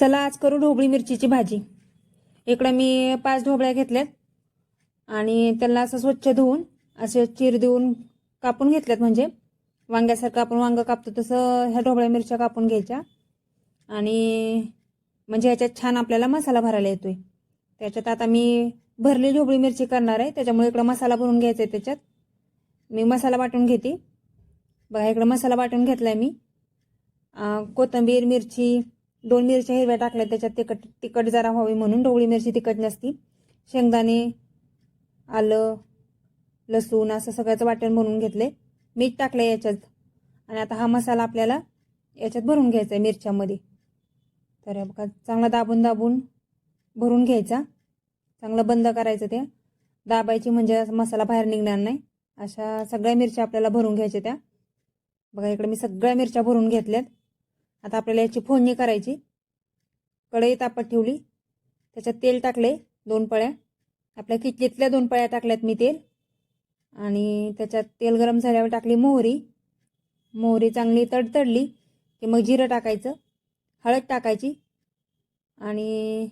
चला आज करू ढोबळी मिरचीची भाजी. इकडं मी पाच ढोबळ्या घेतल्यात आणि त्याला असं स्वच्छ धुवून असे चीर देऊन कापून घेतल्यात म्हणजे. वांग्यासारखं आपण वांगं कापतो तसं ह्या ढोबळ्या मिरच्या कापून घ्यायच्या. आणि म्हणजे ह्याच्यात छान आपल्याला मसाला भरायला येतोय. त्याच्यात आता मी भरली ढोबळी मिरची करणार आहे त्याच्यामुळे इकडं मसाला भरून घ्यायचा आहे त्याच्यात. मी मसाला वाटून घेते. बघा इकडं मसाला वाटून घेतला आहे मी. कोथंबीर कोथिंबीर मिरची दोन मिरच्या हिरव्या टाकल्या त्याच्यात तिखट तिखट जरा व्हावी म्हणून ढोबळी मिरची तिखट नसती. शेंगदाणे आलं लसूण असं सगळ्याचं वाटण बनवून घेतले. मीठ टाकलं याच्यात. आणि आता हा मसाला आपल्याला याच्यात भरून घ्यायचा आहे मिरच्यामध्ये. तर बघा चांगला दाबून दाबून भरून घ्यायचा. चांगलं बंद करायचं ते. दाबायची म्हणजे असं मसाला बाहेर निघणार नाही. अशा सगळ्या मिरच्या आपल्याला भरून घ्यायच्या त्या. बघा इकडे मी सगळ्या मिरच्या भरून घेतल्यात. आता आपल्याला याची फोडणी करायची. कढई तापत ठेवली. त्याच्यात तेल टाकले दोन पळ्या. आपल्या किटलीतल्या दोन पळ्या टाकल्यात मी तेल. आणि त्याच्यात तेल गरम झाल्यावर टाकली मोहरी. मोहरी चांगली तडतडली की मग जिरं टाकायचं हळद टाकायची आणि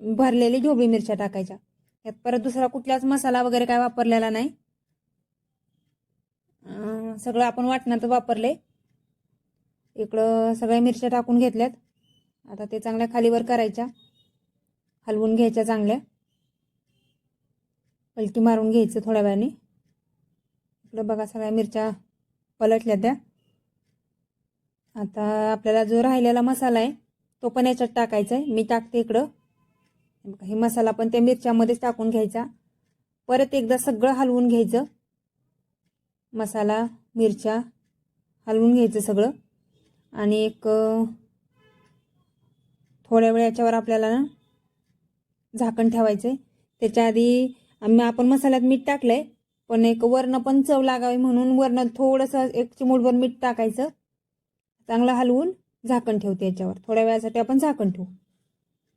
भरलेली ढोबळी मिरच्या टाकायच्या. यात परत दुसरा कुठलाच मसाला वगैरे काय वापरलेला नाही. सगळं आपण वाटणात वापरले. इकडं सगळ्या मिरच्या टाकून घेतल्यात. आता ते चांगल्या खालीवर करायच्या. हलवून घ्यायच्या चांगल्या. पलटी मारून घ्यायचं थोड्या वेळाने. इकडं बघा सगळ्या मिरच्या पलटल्या त्या. आता आपल्याला जो राहिलेला मसाला आहे तो पण याच्यात टाकायचा आहे. मी टाकते इकडं. हे मसाला पण त्या मिरच्यामध्येच टाकून घ्यायचा. परत एकदा सगळं हलवून घ्यायचं. मसाला मिरच्या हलवून घ्यायचं सगळं. आणि एक थोड्या वेळ याच्यावर आपल्याला ना झाकण ठेवायचं आहे त्याच्या आधी आम्ही आपण मसाल्यात मीठ टाकलं आहे पण एक वरनं पण चव लागावी म्हणून वरनं थोडंसं एक चिमूटभर मीठ टाकायचं. चांगलं हलवून झाकण ठेवते याच्यावर. थोड्या वेळासाठी आपण झाकण ठेवू.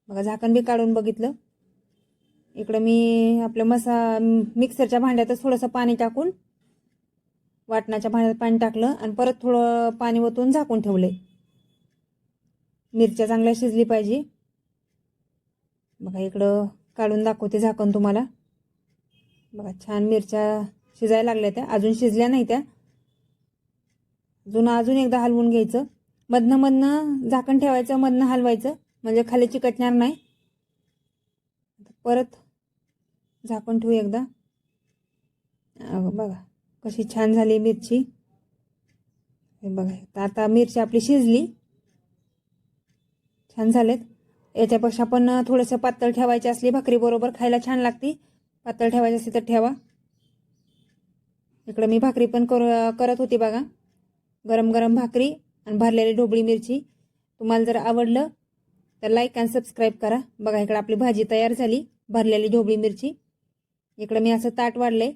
बघा झाकण बी काढून बघितलं. इकडं मी आपलं मसा मिक्सरच्या भांड्यातच थोडंसं पाणी टाकून वाटणाच्या भांड्यात पाणी टाकलं आणि परत थोडं पाणी ओतून झाकून ठेवलंय. मिरच्या चांगल्या शिजली पाहिजे. बघा इकडं काढून दाखवते झाकण तुम्हाला. बघा छान मिरच्या शिजायला लागल्या त्या. अजून शिजल्या नाही त्या. अजून अजून एकदा हलवून घ्यायचं. मधनं मधनं झाकण ठेवायचं मधनं हलवायचं. म्हणजे खाली चिकटणार नाही. परत झाकण ठेवू एकदा. अगं बघा. कशी छान झाली मिरची. हे बघा तर आता मिरची आपली शिजली. छान झालेत. याच्यापेक्षा पण थोडंसं पातळ ठेवायची असली भाकरी बरोबर खायला छान लागती. पातळ ठेवायची असली तर ठेवा. इकडं मी भाकरी पण कर करत होती बघा. गरम गरम भाकरी आणि भरलेली ढोबळी मिरची. तुम्हाला जर आवडलं तर लाईक आणि सबस्क्राईब करा. बघा इकडं आपली भाजी तयार झाली भरलेली ढोबळी मिरची. इकडं मी असं ताट वाढलंय.